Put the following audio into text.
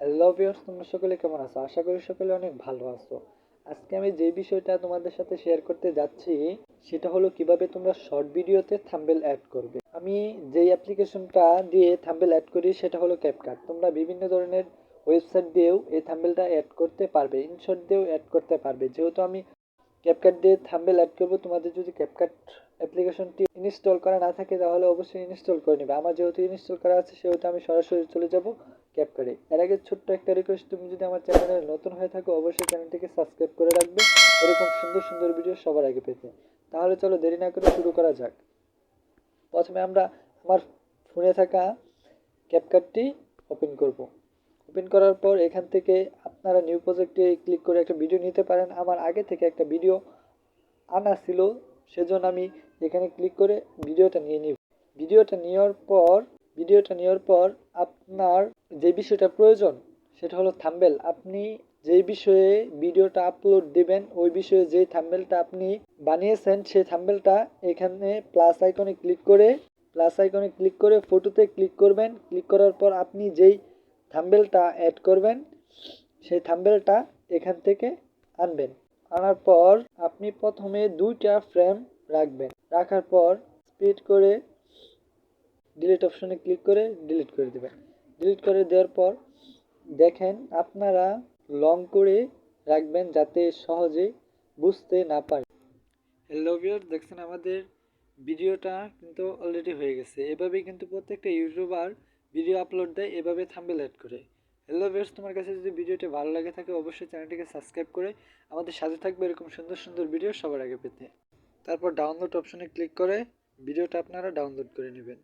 Hello viewers তোমরা সকলে কেমন আছো? আশা করি সকলে অনেক ভালো আছো। আজকে আমি যে বিষয়টা তোমাদের সাথে শেয়ার করতে যাচ্ছি, সেটা হলো কীভাবে তোমরা শর্ট ভিডিওতে থাম্বেল অ্যাড করবে। আমি যেই অ্যাপ্লিকেশনটা দিয়ে থাম্বেল অ্যাড করি, সেটা হলো ক্যাপকাট তোমরা বিভিন্ন ধরনের ওয়েবসাইট দিয়েও এই থাম্বেলটা অ্যাড করতে পারবে ইনশট দিয়েও অ্যাড করতে পারবে। যেহেতু আমি ক্যাপকাট দিয়ে থাম্বেল অ্যাড করব, তোমাদের যদি ক্যাপকাট অ্যাপ্লিকেশনটি ইনস্টল করা না থাকে, তাহলে অবশ্যই ইনস্টল করে নেবে। আমার যেহেতু ইনস্টল করা আছে, সেহেতু আমি সরাসরি চলে যাব। ক্যাপকাটে এর আগে ছোট্ট একটা রিকোয়েস্ট তুমি যদি আমার চ্যানেলে নতুন হয়ে থাকো, অবশ্যই চ্যানেলটিকে সাবস্ক্রাইব করে রাখবে। এরকম সুন্দর সুন্দর ভিডিও সবার আগে পেতে। তাহলে চলো দেরি না করে শুরু করা যাক। প্রথমে আমরা আমার ফোনে থাকা ক্যাপকাটটি ওপেন করব। ওপেন করার পর এখান থেকে আপনারা নিউ প্রজেক্টে ক্লিক করে একটা ভিডিও নিতে পারেন। আমার আগে থেকে একটা ভিডিও আনা ছিল, সেজন্য আমি এখানে ক্লিক করে ভিডিওটা নিয়ে নিব। ভিডিওটা নেওয়ার পর ভিডিওটা নেওয়ার পর আপনার যে বিষয়টা প্রয়োজন, সেটা হলো থাম্বেল আপনি যেই বিষয়ে ভিডিওটা আপলোড দিবেন, ওই বিষয়ে যেই থাম্বেলটা আপনি বানিয়েছেন, সেই থাম্বেলটা এখানে প্লাস আইকনে ক্লিক করে প্লাস আইকনে ক্লিক করে ফটোতে ক্লিক করবেন। ক্লিক করার পর আপনি যেই থাম্বেলটা অ্যাড করবেন, সেই থাম্বেলটা এখান থেকে আনবেন। আনার পর আপনি প্রথমে দুইটা ফ্রেম রাখবেন। রাখার পর স্পিড করে ডিলিট অপশনে ক্লিক করে ডিলিট করে দেবেন। ডিলিট করে দেওয়ার পর দেখেন আপনারা লং করে রাখবেন যাতে সহজে বুঝতে না পারে। হ্যালো ভিউয়ার দেখছেন আমাদের ভিডিওটা কিন্তু অলরেডি হয়ে গেছে। এভাবেই কিন্তু প্রত্যেকটা ইউটিউবার ভিডিও আপলোড দেয়, এভাবে থাম্বেল অ্যাড করে। হ্যালো ভিউয়ার্স তোমার কাছে যদি ভিডিওটি ভালো লাগে থাকে অবশ্যই চ্যানেলটিকে সাবস্ক্রাইব করে আমাদের সাথে থাকবে এরকম সুন্দর সুন্দর ভিডিও সবার আগে পেতে। তারপর ডাউনলোড অপশনে ক্লিক করে ভিডিওটা আপনারা ডাউনলোড করে নেবেন।